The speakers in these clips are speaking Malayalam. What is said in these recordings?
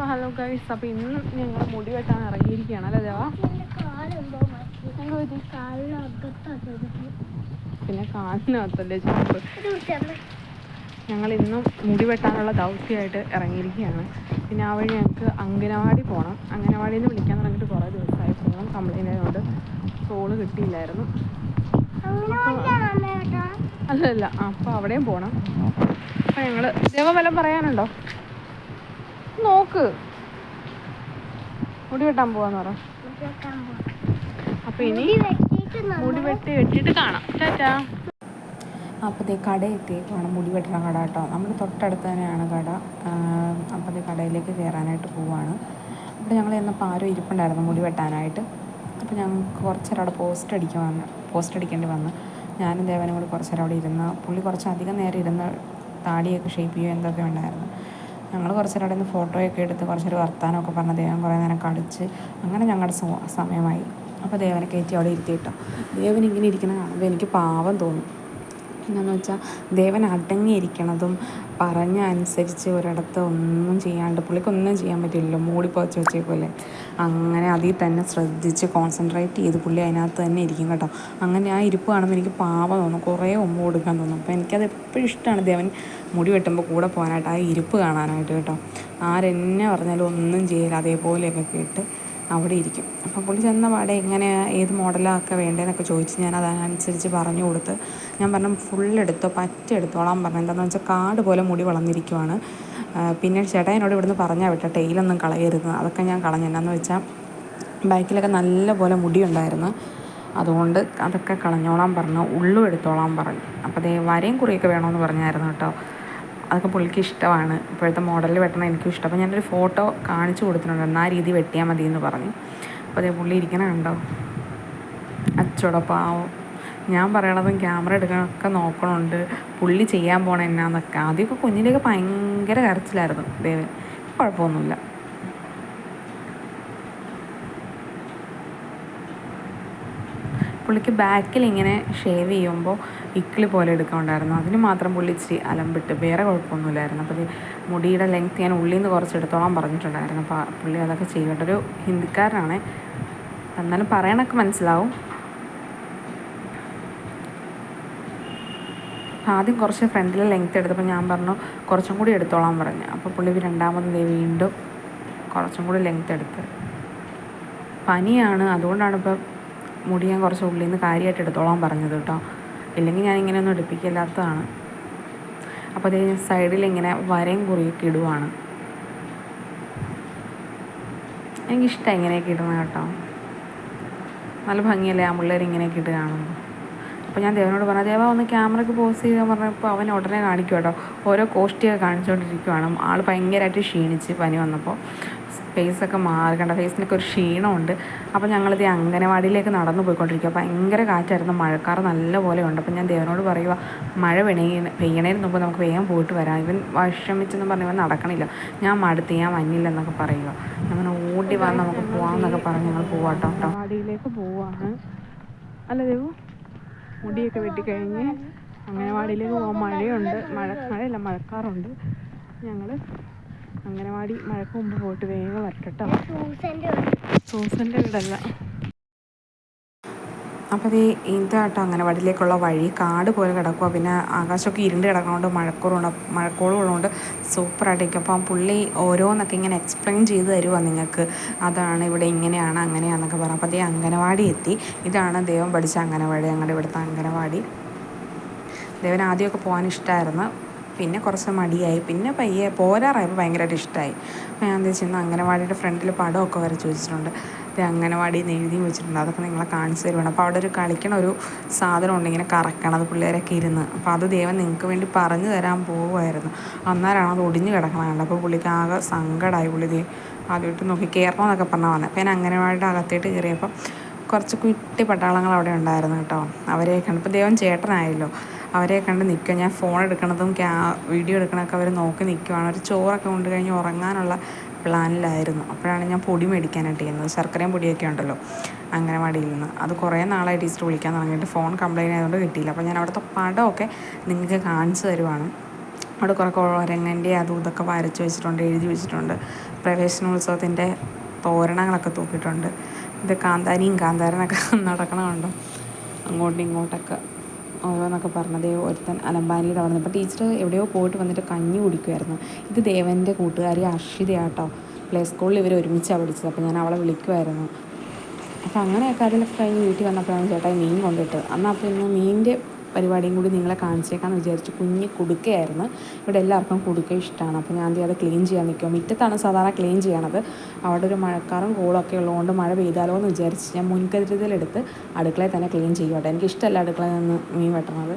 അപ്പോൾ ഹലോ ഗൈസ് അപ്പോൾ ഇന്ന് ഞങ്ങൾ മുടി വെട്ടാൻ ഇറങ്ങിയിരിക്കുകയാണ് അല്ലേ ദേവാ? പിന്നെ കാലിനകത്തല്ലേ ചുവപ്പ് ഞങ്ങൾ ഇന്നും മുടി വെട്ടാനുള്ള ദൗത്യമായിട്ട് ഇറങ്ങിയിരിക്കുകയാണ്. പിന്നെ ആ വഴി ഞങ്ങൾക്ക് അംഗനവാടി പോകണം അംഗനവാടിയിൽ നിന്ന് വിളിക്കാൻ തുടങ്ങിയിട്ട് കുറേ ദിവസമായി. ഫോൺ കംപ്ലൈന്റ് ആയതുകൊണ്ട് സോൾ കിട്ടിയില്ലായിരുന്നു. അല്ലല്ല അപ്പോൾ അവിടെയും പോകണം അപ്പോൾ ഞങ്ങൾ ദേവ വല്ലതും പറയാനുണ്ടോ? നോക്ക്. മുടി വെട്ടാൻ പോവാന്ന് പറ. അപ്പൊ ഇനി മുടി വെട്ടി വെട്ടിട്ട് കാണാം. ടാറ്റാ. അപ്പോൾ ദേ കട എത്തിയേക്കാണ് മുടി വെട്ടണ കട കേട്ടോ. നമ്മുടെ തൊട്ടടുത്ത് തന്നെയാണ് കട. അപ്പോൾ ദേ കടയിലേക്ക് കയറാനായിട്ട് പോവാണ്. അപ്പോൾ ഞങ്ങൾ ചെന്നപ്പോൾ ആരും ഇരിപ്പുണ്ടായിരുന്നു മുടി വെട്ടാനായിട്ട്. അപ്പോൾ ഞങ്ങൾക്ക് കുറച്ച് അവിടെ പോസ്റ്റ് അടിക്കാൻ വന്ന് പോസ്റ്റ് അടിക്കേണ്ടി വന്ന്. ഞാനും ദേവനും കൂടി കുറച്ചേരം അവിടെ ഇരുന്ന് പുള്ളി കുറച്ച് അധികം നേരം ഇരുന്ന് താടിയൊക്കെ ഷേപ്പ് ചെയ്യുക എന്തൊക്കെ ഉണ്ടായിരുന്നു. ഞങ്ങൾ കുറച്ച് നേരം അവിടെ നിന്ന് ഫോട്ടോയൊക്കെ എടുത്ത് കുറച്ചൊരു വർത്തമാനമൊക്കെ പറഞ്ഞ് ദേവൻ കുറേ നേരം കളിച്ച് അങ്ങനെ ഞങ്ങളുടെ സമയമായി. അപ്പോൾ ദേവനെ കയറ്റി അവിടെ ഇരുത്തിയിട്ടോ ദേവൻ ഇങ്ങനെ ഇരിക്കുന്ന കാണുമ്പോൾ എനിക്ക് പാവം തോന്നും. എന്താണെന്ന് വെച്ചാൽ ദേവൻ അടങ്ങിയിരിക്കണതും പറഞ്ഞ അനുസരിച്ച് ഒരിടത്ത് ഒന്നും ചെയ്യാണ്ട് പുള്ളിക്കൊന്നും ചെയ്യാൻ പറ്റില്ലല്ലോ മൂടിപ്പോച്ച് വെച്ചേ വെച്ചേക്കുമല്ലേ അങ്ങനെ അതിൽ തന്നെ ശ്രദ്ധിച്ച് കോൺസെൻട്രേറ്റ് ചെയ്ത് പുള്ളി അതിനകത്ത് തന്നെ ഇരിക്കും കേട്ടോ. അങ്ങനെ ആ ഇരിപ്പ് കാണുമ്പോൾ എനിക്ക് പാവം തോന്നും കുറേ ഉമ്മ കൊടുക്കാൻ തോന്നും. അപ്പോൾ എനിക്കത് എപ്പോഴും ഇഷ്ടമാണ് ദേവൻ മുടി വെട്ടുമ്പോൾ കൂടെ പോകാനായിട്ട് ആ ഇരിപ്പ് കാണാനായിട്ട് കേട്ടോ. ആരെന്നെ പറഞ്ഞാലും ഒന്നും ചെയ്യില്ല അതേപോലെയൊക്കെ കേട്ട് അവിടെ ഇരിക്കും. അപ്പോൾ പുള്ളി ചെന്ന പാടെ എങ്ങനെ ഏത് മോഡലൊക്കെ വേണ്ടതെന്നൊക്കെ ചോദിച്ച് ഞാൻ അതനുസരിച്ച് പറഞ്ഞു കൊടുത്ത് ഞാൻ പറഞ്ഞു ഫുൾ എടുത്തോ പറ്റ എടുത്തോളാൻ പറഞ്ഞു. എന്താണെന്ന് വെച്ചാൽ കാട് പോലെ മുടി വളർന്നിരിക്കുവാണ്. പിന്നെ ചേട്ടാ ഇവിടുന്ന് പറഞ്ഞാൽ വിട്ട ടെയിലൊന്നും കളയരുത്. അതൊക്കെ ഞാൻ കളഞ്ഞു. എന്നാന്ന് വെച്ചാൽ ബാക്കിലൊക്കെ നല്ല പോലെ മുടിയുണ്ടായിരുന്നു. അതുകൊണ്ട് അതൊക്കെ കളഞ്ഞോളാൻ പറഞ്ഞു ഉള്ളും എടുത്തോളാൻ പറഞ്ഞു. അപ്പോൾ അതേ വരയും കുറിയൊക്കെ വേണമെന്ന് പറഞ്ഞായിരുന്നു കേട്ടോ. അതൊക്കെ പുള്ളിക്ക് ഇഷ്ടമാണ്. ഇപ്പോഴത്തെ മോഡലിൽ വെട്ടണം എനിക്കും ഇഷ്ടം. അപ്പോൾ ഞാനൊരു ഫോട്ടോ കാണിച്ചു കൊടുത്തിട്ടുണ്ടായിരുന്നു ആ രീതി വെട്ടിയാൽ മതി എന്ന് പറഞ്ഞു. അപ്പോൾ അതേ പുള്ളി ഇരിക്കണ കണ്ടോ? അച്ചോട പാവം ഞാൻ പറയണതും ക്യാമറ എടുക്കാനൊക്കെ നോക്കണുണ്ട്. പുള്ളി ചെയ്യാൻ പോണ എന്നാന്നൊക്കെ. ആദ്യമൊക്കെ കുഞ്ഞിന്റെയൊക്കെ ഭയങ്കര കരച്ചിലായിരുന്നു. ദേവൻ കുഴപ്പമൊന്നുമില്ല. പുള്ളിക്ക് ബാക്കിൽ ഇങ്ങനെ ഷേവ് ചെയ്യുമ്പോൾ ഇക്കിളി പോലെ എടുക്കാനുണ്ടായിരുന്നു. അതിന് മാത്രം പുള്ളി ഇച്ചിരി അലമ്പിട്ട് വേറെ കുഴപ്പമൊന്നുമില്ലായിരുന്നു. അപ്പോൾ മുടിയുടെ ലെങ്ത് ഞാൻ ഉള്ളിൽ നിന്ന് കുറച്ച് എടുത്തോളാൻ പറഞ്ഞിട്ടുണ്ടായിരുന്നു. അപ്പോൾ പുള്ളി അതൊക്കെ ചെയ്യട്ടെ. ഒരു ഹിന്ദിക്കാരനാണ്. എന്നാലും പറയണൊക്കെ മനസ്സിലാവും. ആദ്യം കുറച്ച് ഫ്രണ്ടിലെ ലെങ്ത് എടുത്തപ്പോൾ ഞാൻ പറഞ്ഞു കുറച്ചും കൂടി എടുത്തോളാൻ പറഞ്ഞു. അപ്പോൾ പുള്ളി രണ്ടാമത് വീണ്ടും കുറച്ചും കൂടി ലെങ്ത് എടുത്ത്. പനിയാണ്. അതുകൊണ്ടാണ് ഇപ്പോൾ മുടി ഞാൻ കുറച്ച് ഉള്ളിൽ നിന്ന് കാര്യമായിട്ട് എടുത്തോളാൻ പറഞ്ഞത് കേട്ടോ. ഇല്ലെങ്കിൽ ഞാൻ ഇങ്ങനെയൊന്നും എടുപ്പിക്കില്ലാത്തതാണ്. അപ്പോൾ അതേ സൈഡിൽ ഇങ്ങനെ വരയും കുറിയൊക്കെ ഇടുവാണ്. എനിക്കിഷ്ടം ഇങ്ങനെയൊക്കെ ഇടുന്നത് കേട്ടോ. നല്ല ഭംഗിയല്ലേ ആ പിള്ളേർ ഇങ്ങനെയൊക്കെ ഇട്ട് കാണുമ്പോൾ അപ്പോൾ ഞാൻ ദേവനോട് പറഞ്ഞു ദേവ ഒന്ന് ക്യാമറയ്ക്ക് പോസ് ചെയ്യാൻ പറഞ്ഞപ്പോൾ അവൻ ഉടനെ കാണിക്കും കേട്ടോ ഓരോ കോസ്റ്റിയൊക്കെ കാണിച്ചുകൊണ്ടിരിക്കുവാണ് ആൾ ഭയങ്കരമായിട്ട് ക്ഷീണിച്ച് പനി വന്നപ്പോൾ ഫേസൊക്കെ മാറി. ഫേസിനൊക്കെ ഒരു ക്ഷീണമുണ്ട്. അപ്പോൾ ഞങ്ങളിത് അംഗനവാടിയിലേക്ക് നടന്നു പോയിക്കൊണ്ടിരിക്കുക ഭയങ്കര കാറ്റായിരുന്നു. മഴക്കാർ നല്ല പോലെ ഉണ്ട് അപ്പോൾ ഞാൻ ദേവനോട് പറയുക മഴ പെയ്യണേ പെയ്യണേന് മുമ്പ് നമുക്ക് വേഗം പോയിട്ട് വരാം. ഇവൻ വിഷമിച്ചെന്ന് പറഞ്ഞ് ഇവൻ നടക്കണില്ല. ഞാൻ മടുത്ത് ഞാൻ മഞ്ഞില്ല എന്നൊക്കെ പറയുക അങ്ങനെ ഓടി വാ നമുക്ക് പോവാമെന്നൊക്കെ പറഞ്ഞ് ഞങ്ങൾ പോവാട്ടോ കേട്ടോ വാടിയിലേക്ക് പോവാണ്. അല്ല ദേവു മുടിയൊക്കെ വെട്ടിക്കഴിഞ്ഞ് അംഗനവാടിയിലേക്ക് പോകാൻ മഴയുണ്ട്. മഴ മഴയല്ല മഴക്കാറുണ്ട്. ഞങ്ങൾ അംഗനവാടി മഴക്ക് മുമ്പ് പോയിട്ട് വേഗം വരട്ടോ സൂസന്റെ വീടല്ല അപ്പോൾ ഈ ഇതാട്ടോ അംഗനവാടിയിലേക്കുള്ള വഴി. കാട് പോലെ കിടക്കുക പിന്നെ ആകാശമൊക്കെ ഇരുണ്ട് കിടക്കണോണ്ട് മഴക്കോളുണ്ട് മഴക്കോളും ഉള്ളതുകൊണ്ട് സൂപ്പറായിട്ട് ഇരിക്കും അപ്പം പുള്ളി ഓരോന്നൊക്കെ ഇങ്ങനെ എക്സ്പ്ലെയിൻ ചെയ്ത് തരുവാണ് നിങ്ങൾക്ക് അതാണ് ഇവിടെ ഇങ്ങനെയാണ് അങ്ങനെയാണെന്നൊക്കെ പറഞ്ഞു. അപ്പോൾ അതേ അംഗനവാടി എത്തി. ഇതാണ് ദൈവം പഠിച്ച അംഗനവാടി. ഞങ്ങളുടെ ഇവിടുത്തെ അംഗനവാടി. ദേവൻ ആദ്യമൊക്കെ പോകാൻ ഇഷ്ടമായിരുന്നു പിന്നെ കുറച്ച് മടിയായി. പിന്നെ പയ്യെ പോരാറായപ്പോൾ ഭയങ്കരമായിട്ട് ഇഷ്ടമായി ഞാൻ എന്താ ചെയ്യുന്നത് അംഗനവാടിയുടെ ഫ്രണ്ടിൽ പടമൊക്കെ വരച്ച് വെച്ചിട്ടുണ്ട്. ഇത് അംഗനവാടിയിൽ എഴുതി വെച്ചിട്ടുണ്ട്. അതൊക്കെ നിങ്ങളെ കാണിച്ചു തരുവാണ്. അപ്പോൾ അവിടെ ഒരു കളിക്കണ ഒരു സാധനം ഉണ്ട്. ഇങ്ങനെ കറക്കണത് പിള്ളേരൊക്കെ ഇരുന്ന്. അപ്പോൾ അത് ദൈവം നിങ്ങൾക്ക് വേണ്ടി പറഞ്ഞു തരാൻ പോവുമായിരുന്നു അന്നേരമാണ് അത് ഒടിഞ്ഞു കിടക്കണത് കണ്ടത്. അപ്പോൾ പുള്ളിക്ക് ആകെ സങ്കടമായി പുള്ളി ദേ ആദ്യമായിട്ട് നോക്കി കയറണമെന്നൊക്കെ പറഞ്ഞാൽ വന്നത് അപ്പോൾ ഞാൻ അംഗനവാടിയുടെ അകത്തേട്ട് കയറിയപ്പോൾ കുറച്ച് കുട്ടി പട്ടാളങ്ങൾ അവിടെ ഉണ്ടായിരുന്നു കേട്ടോ. അവരെ കണ്ട്. ഇപ്പോൾ ദൈവം ചേട്ടനായല്ലോ. അവരെ കണ്ട് നിൽക്കുക. ഞാൻ ഫോൺ എടുക്കണതും ക്യാ വീഡിയോ എടുക്കണതൊക്കെ അവർ നോക്കി നിൽക്കുവാണ്. ഒരു ചോറൊക്കെ കൊണ്ട് കഴിഞ്ഞ് ഉറങ്ങാനുള്ള പ്ലാനിലായിരുന്നു. അപ്പോഴാണ് ഞാൻ പൊടി മേടിക്കാനായിട്ട് ചെയ്യുന്നത്. ശർക്കരയും പൊടിയൊക്കെ ഉണ്ടല്ലോ അംഗനവാടിയിൽ നിന്ന്. അത് കുറേ നാളായി ടീച്ചർ വിളിക്കാൻ തുടങ്ങിയിട്ട് ഫോൺ കംപ്ലൈന്റ് ആയതുകൊണ്ട് കിട്ടിയില്ല. അപ്പോൾ ഞാൻ അവിടുത്തെ പടമൊക്കെ നിങ്ങൾക്ക് കാണിച്ചു തരുവാണ്. അവിടെ കുറേ കുഴരങ്ങന്റെ അതും ഇതൊക്കെ വരച്ച് വെച്ചിട്ടുണ്ട് എഴുതി വെച്ചിട്ടുണ്ട്. പ്രവേശനോത്സവത്തിന്റെ തോരണങ്ങളൊക്കെ തൂക്കിയിട്ടുണ്ട്. ഇത് കാന്താരിയും കാന്താരനൊക്കെ നടക്കണമുണ്ടോ അങ്ങോട്ടും ഇങ്ങോട്ടൊക്കെ. ഓരോന്നൊക്കെ പറഞ്ഞത് ഒരുത്തൻ അലമ്പാനിയുടെ അവിടെ നിന്ന്. അപ്പോൾ ടീച്ചർ എവിടെയോ പോയിട്ട് വന്നിട്ട് കഞ്ഞി കുടിക്കുമായിരുന്നു ഇത് ദേവന്റെ കൂട്ടുകാരി അർഷിതയാട്ടോ പ്ലേ സ്കൂളിൽ ഇവർ ഒരുമിച്ചാണ് പഠിച്ചത്. അപ്പോൾ ഞാൻ അവളെ വിളിക്കുമായിരുന്നു അപ്പോൾ അങ്ങനെയൊക്കെ അതിലൊക്കെ കഴിഞ്ഞ് വീട്ടിൽ വന്നപ്പോഴാണ് ചേട്ടായി മീൻ കൊണ്ടിട്ട് അന്ന് അപ്പോൾ ഇന്ന് മീനിന്റെ പരിപാടിയും കൂടി നിങ്ങളെ കാണിച്ചേക്കാന്ന് വിചാരിച്ചു കുഞ്ഞ് കുടുക്കയായിരുന്നു. ഇവിടെ എല്ലാവർക്കും കുടുക്ക ഇഷ്ടമാണ് അപ്പോൾ ഞാൻ അത് ക്ലീൻ ചെയ്യാൻ നിൽക്കും മുറ്റത്താണ് സാധാരണ ക്ലീൻ ചെയ്യണത്. അവിടെ ഒരു മഴക്കാറും കോളൊക്കെ ഉള്ളതുകൊണ്ട് മഴ പെയ്താലോ എന്ന് വിചാരിച്ച് ഞാൻ മുൻകരുതലെടുത്ത് അടുക്കളയിൽ തന്നെ ക്ലീൻ ചെയ്യട്ടെ എനിക്ക് ഇഷ്ടമല്ല അടുക്കളയിൽ നിന്ന് മീൻ വെട്ടണത്.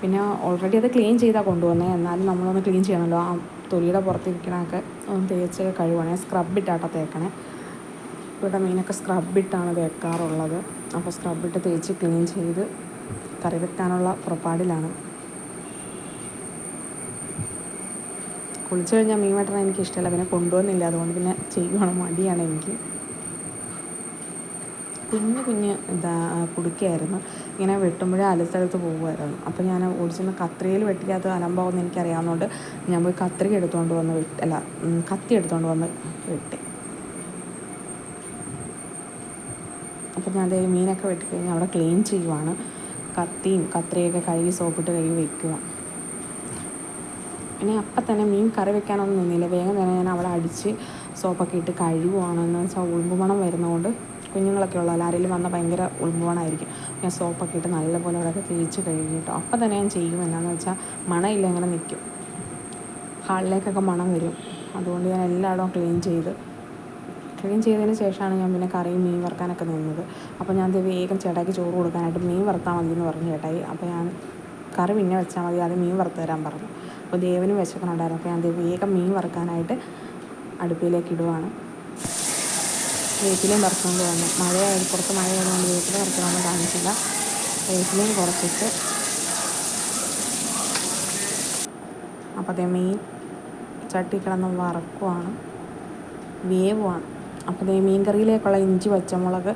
പിന്നെ ഓൾറെഡി അത് ക്ലീൻ ചെയ്താൽ കൊണ്ടുവന്നത് എന്നാലും നമ്മളൊന്ന് ക്ലീൻ ചെയ്യണമല്ലോ. ആ തൊലിയുടെ പുറത്തിരിക്കണമൊക്കെ ഒന്ന് തേച്ച് കഴുകണേ സ്ക്രബ് ഇട്ടാട്ടോ തേക്കണേ. ഇവിടെ മീനൊക്കെ സ്ക്രബ് ഇട്ടാണ് തേക്കാറുള്ളത്. അപ്പോൾ സ്ക്രബ് ഇട്ട് തേച്ച് ക്ലീൻ ചെയ്ത് കറി വെക്കാനുള്ള പുറപ്പാടിലാണ്. കുളിച്ചു കഴിഞ്ഞാൽ മീൻ വെട്ടണം എനിക്ക് ഇഷ്ടമല്ല പിന്നെ കൊണ്ടുവന്നില്ല. അതുകൊണ്ട് പിന്നെ ചെയ്യുവാണ് മടിയാണ് എനിക്ക്. കുഞ്ഞു കുഞ്ഞ് ഇതാ കുടുക്കയായിരുന്നു. ഇങ്ങനെ വെട്ടുമ്പോഴേ അലസ്ഥലത്ത് പോകുമായിരുന്നു അപ്പോൾ ഞാൻ ഓടിച്ചെന്ന് കത്രിയിൽ വെട്ടിക്കാത്ത അലമ്പാവെന്ന് എനിക്കറിയാവുന്നതുകൊണ്ട് ഞാൻ പോയി കത്രിക എടുത്തുകൊണ്ട് വന്ന് വെട്ടി അല്ല കത്തി എടുത്തുകൊണ്ട് വന്ന് വെട്ടി. അപ്പോൾ ഞാൻ അതേ മീനൊക്കെ വെട്ടിക്കഴിഞ്ഞാൽ അവിടെ ക്ലീൻ ചെയ്യുവാണ്. കത്തിയും കത്രിയൊക്കെ കഴുകി സോപ്പിട്ട് കഴുകി വെക്കുക. ഇനി അപ്പം തന്നെ മീൻ കറി വെക്കാനൊന്നും നിന്നില്ല. വേഗം തന്നെ ഞാൻ അവിടെ അടിച്ച് സോപ്പൊക്കെ ഇട്ട് കഴുകുവാണ്. എന്ന് വെച്ചാൽ ഉൾമ്പുമണം വരുന്നതുകൊണ്ട് കുഞ്ഞുങ്ങളൊക്കെ ഉള്ള ആരെങ്കിലും വന്നാൽ ഭയങ്കര ഉൾമ്പുമണമായിരിക്കും ഞാൻ സോപ്പൊക്കെ ഇട്ട് നല്ലപോലെ അവിടെയൊക്കെ തേച്ച് കഴുകി കഴുകിട്ടോ അപ്പം തന്നെ ഞാൻ ചെയ്യും. എന്നാന്ന് വെച്ചാൽ മണമില്ല ഇങ്ങനെ നിൽക്കും. ഹാളിലേക്കൊക്കെ മണം വരും. അതുകൊണ്ട് ഞാൻ എല്ലായിടവും ക്ലീൻ ചെയ്ത് ക്ലീൻ ചെയ്തതിന് ശേഷമാണ് ഞാൻ പിന്നെ കറിയും മീൻ വറുക്കാനൊക്കെ നിന്നത്. അപ്പോൾ ഞാൻ വേഗം ചേട്ടായിക്ക് ചോറ് കൊടുക്കാനായിട്ട് മീൻ വറുത്താൽ മതി എന്ന് പറഞ്ഞു ചേട്ടായി. അപ്പോൾ ഞാൻ കറി പിന്നെ വെച്ചാൽ മതി അത് മീൻ വറുത്ത് തരാൻ പറഞ്ഞു. അപ്പോൾ ദേവനും വിശക്കണുണ്ടായിരുന്നു അപ്പോൾ ഞാൻ വേഗം മീൻ വറുക്കാനായിട്ട് അടുപ്പിലേക്ക് ഇടുവാണ്. വേപ്പിലയും വറുത്തുകൊണ്ട് വന്നു. മഴയായത് പുറത്ത് മഴയായതുകൊണ്ട് വേപ്പില വറുത്തുകൊണ്ട് കാണിച്ചില്ല. വേപ്പിലയും കുറച്ചിട്ട് അപ്പോൾ അതേ മീൻ ചട്ടി കിടന്ന് വറക്കുവാണ്. വേവുമാണ് അപ്പോൾ ഈ മീൻ കറിയിലേക്കുള്ള ഇഞ്ചി പച്ചമുളക്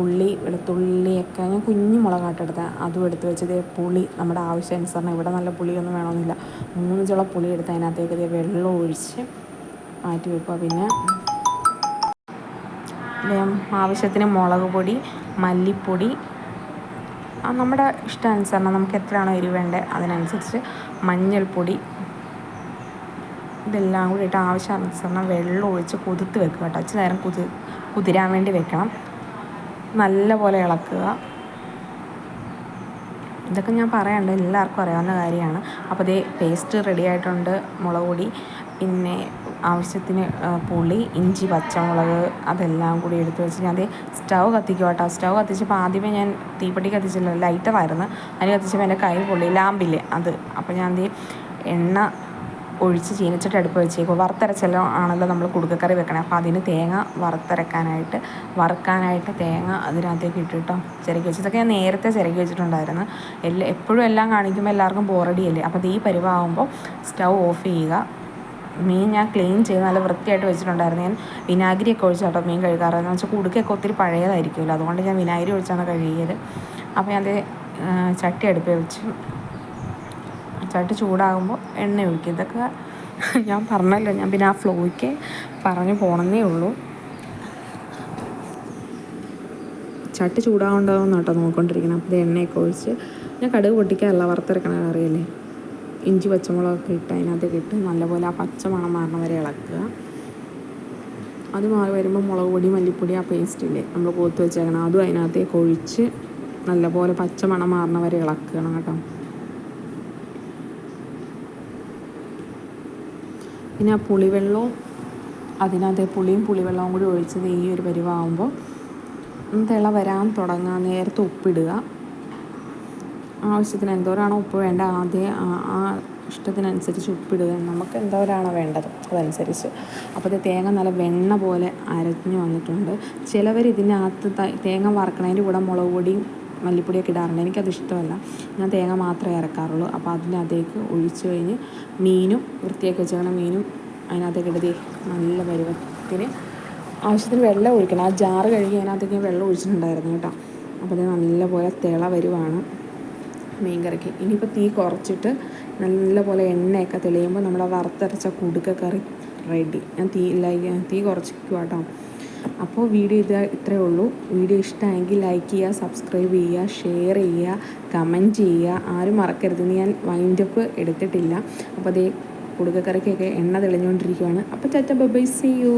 ഉള്ളി വെളുത്തുള്ളിയൊക്കെ ഞാൻ കുഞ്ഞു മുളകാട്ട് എടുത്തത് അതും എടുത്ത് വെച്ച് ദേ പുളി നമ്മുടെ ആവശ്യാനുസരണം ഇവിടെ നല്ല പുളിയൊന്നും വേണമെന്നില്ല. മൂന്ന് ചുള പുളി എടുത്ത് അതിനകത്തേക്ക് വെള്ളം ഒഴിച്ച് മാറ്റി വെക്കുക. പിന്നെ ആവശ്യത്തിന് മുളക് പൊടി മല്ലിപ്പൊടി നമ്മുടെ ഇഷ്ടാനുസരണം നമുക്ക് എത്രയാണോ എരിവ് വേണ്ടത് അതിനനുസരിച്ച് മഞ്ഞൾപ്പൊടി ഇതെല്ലാം കൂടി ഇട്ട് ആവശ്യാനുസരണം വെള്ളം ഒഴിച്ച് കുതിർത്ത് വെക്കുക കേട്ടോ. ഇച്ചിരി നേരം കുതി കുതിരാൻ വേണ്ടി വെക്കണം. നല്ലപോലെ ഇളക്കുക. ഇതൊക്കെ ഞാൻ പറയാണ്ട് എല്ലാവർക്കും അറിയാവുന്ന കാര്യമാണ്. അപ്പോൾ ഇതേ പേസ്റ്റ് റെഡി ആയിട്ടുണ്ട് മുളക് പൊടി പിന്നെ ആവശ്യത്തിന് പുളി ഇഞ്ചി പച്ചമുളക് അതെല്ലാം കൂടി എടുത്ത് വെച്ച് ഞാൻ അതേ സ്റ്റൗ കത്തിക്കും കേട്ടോ. സ്റ്റൗ കത്തിച്ചപ്പോൾ ആദ്യമേ ഞാൻ തീപ്പെട്ടി കത്തിച്ചില്ല ലൈറ്ററായിരുന്നു. അതിന് കത്തിച്ചപ്പോൾ എന്റെ കൈ പൊള്ളി ലാമ്പില്ലേ അത്. അപ്പോൾ ഞാൻ അതേ എണ്ണ ഒഴിച്ച് ചീനച്ചട്ടി അടുപ്പ് വെച്ചേക്കും. വറുത്തരച്ചെല്ലാം ആണല്ലോ നമ്മൾ കുടുക്കക്കറി വെക്കണേ. അപ്പോൾ അതിന് തേങ്ങ വറുത്തരക്കാനായിട്ട് വറുക്കാനായിട്ട് തേങ്ങ അതിനകത്തേക്ക് ഇട്ടിട്ടോ ചിരക്കി വെച്ചു. ഇതൊക്കെ ഞാൻ നേരത്തെ ചിരക്കി വെച്ചിട്ടുണ്ടായിരുന്നു. എല്ലാ എപ്പോഴും എല്ലാം കാണിക്കുമ്പോൾ എല്ലാവർക്കും ബോറടിയല്ലേ അപ്പോൾ ഈ പരിവാകുമ്പോൾ സ്റ്റൗ ഓഫ് ചെയ്യുക. മീൻ ഞാൻ ക്ലീൻ ചെയ്ത് നല്ല വൃത്തിയായിട്ട് വെച്ചിട്ടുണ്ടായിരുന്നു. ഞാൻ വിനാഗിരിയൊക്കെ ഒഴിച്ചാട്ടോ മീൻ കഴുകാറ് എന്ന് വെച്ചാൽ കുടുക്കൊക്കെ ഒത്തിരി പഴയതായിരിക്കുമല്ലോ. അതുകൊണ്ട് ഞാൻ വിനാഗിരി ഒഴിച്ചാണ് കഴുകിയത്. അപ്പോൾ ഞാൻ അത് ചട്ടി അടുപ്പ് വെച്ച് ചട്ടി ചൂടാകുമ്പോൾ എണ്ണ ഒഴിക്കും. ഇതൊക്കെ ഞാൻ പറഞ്ഞല്ലോ ഞാൻ പിന്നെ ആ ഫ്ലോയ്ക്ക് പറഞ്ഞു പോകണമെന്നേ ഉള്ളൂ. ചട്ടി ചൂടാവുണ്ടാവും കേട്ടോ നോക്കിക്കൊണ്ടിരിക്കണം അപ്പോൾ എണ്ണയൊക്കെ ഒഴിച്ച് ഞാൻ കടുക് പൊട്ടിക്കാറില്ല വറുത്തെടുക്കണ അറിയില്ലേ? ഇഞ്ചി പച്ചമുളകൊക്കെ ഇട്ട് അതിനകത്തേക്ക് ഇട്ട് നല്ലപോലെ ആ പച്ച മണം മാറണ വരെ ഇളക്കുക. അത് മാറി വരുമ്പോൾ മുളക് പൊടി മല്ലിപ്പൊടി ആ പേസ്റ്റ് ഇല്ലേ നമ്മൾ കോത്ത് വെച്ചേക്കണം അതും അതിനകത്തേക്ക് ഒഴിച്ച് നല്ലപോലെ പച്ച മണം മാറണ വരെ ഇളക്കണം കേട്ടോ. പിന്നെ ആ പുളിവെള്ളവും അതിനകത്ത് പുളിയും പുളിവെള്ളവും കൂടി ഒഴിച്ചത് ഈ ഒരു പരിവാകുമ്പോൾ തിള വരാൻ തുടങ്ങാൻ നേരത്തെ ഉപ്പിടുക. ആവശ്യത്തിന് എന്തോരാണോ ഉപ്പ് വേണ്ട ആദ്യം ആ- ഇഷ്ടത്തിനനുസരിച്ച് ഉപ്പിടുക. നമുക്ക് എന്തോരാണോ വേണ്ടത് അതനുസരിച്ച്. അപ്പോൾ ഇത് തേങ്ങ നല്ല വെണ്ണ പോലെ അരഞ്ഞു വന്നിട്ടുണ്ട്. ചിലവർ ഇതിനകത്ത് തേങ്ങ വറക്കണതിന്റെ കൂടെ മുളക് പൊടിയും മല്ലിപ്പൊടിയൊക്കെ ഇടാറുണ്ട്. എനിക്കത് ഇഷ്ടമല്ല. ഞാൻ തേങ്ങ മാത്രമേ ഇറക്കാറുള്ളൂ അപ്പോൾ അതിനകത്തേക്ക് ഒഴിച്ച് കഴിഞ്ഞ് മീനും വൃത്തിയാക്കി വെച്ചേക്കണ മീനും അതിനകത്തേക്ക് ഇടതി നല്ല പരുവത്തിന് ആവശ്യത്തിന് വെള്ളം ഒഴിക്കണം. ആ ജാറ് കഴുകി അതിനകത്തേക്ക് വെള്ളം ഒഴിച്ചിട്ടുണ്ടായിരുന്നു കേട്ടോ. അപ്പോൾ അത് നല്ലപോലെ തിള വരുവാണ് മീൻ കറിക്ക് ഇനിയിപ്പോൾ തീ കുറച്ചിട്ട് നല്ലപോലെ എണ്ണയൊക്കെ തെളിയുമ്പോൾ നമ്മുടെ വറുത്തരച്ച കുടുക്ക കറി റെഡി. ഞാൻ തീ ലൈ തീ കുറച്ചിരിക്കുക കേട്ടോ അപ്പോൾ വീഡിയോ ഇത് ഇത്രയേ ഉള്ളൂ. വീഡിയോ ഇഷ്ടമായെങ്കിൽ ലൈക്ക് ചെയ്യുക സബ്സ്ക്രൈബ് ചെയ്യുക ഷെയർ ചെയ്യുക കമന്റ് ചെയ്യുക. ആരും മറക്കരുത്. ഞാൻ വൈൻഡപ്പ് എടുത്തിട്ടില്ല. അപ്പോൾ അതേ കുടുക്കക്കറിക്കൊക്കെ എണ്ണ തെളിഞ്ഞുകൊണ്ടിരിക്കുകയാണ് അപ്പോൾ ചാറ്റ ബൈ സി യു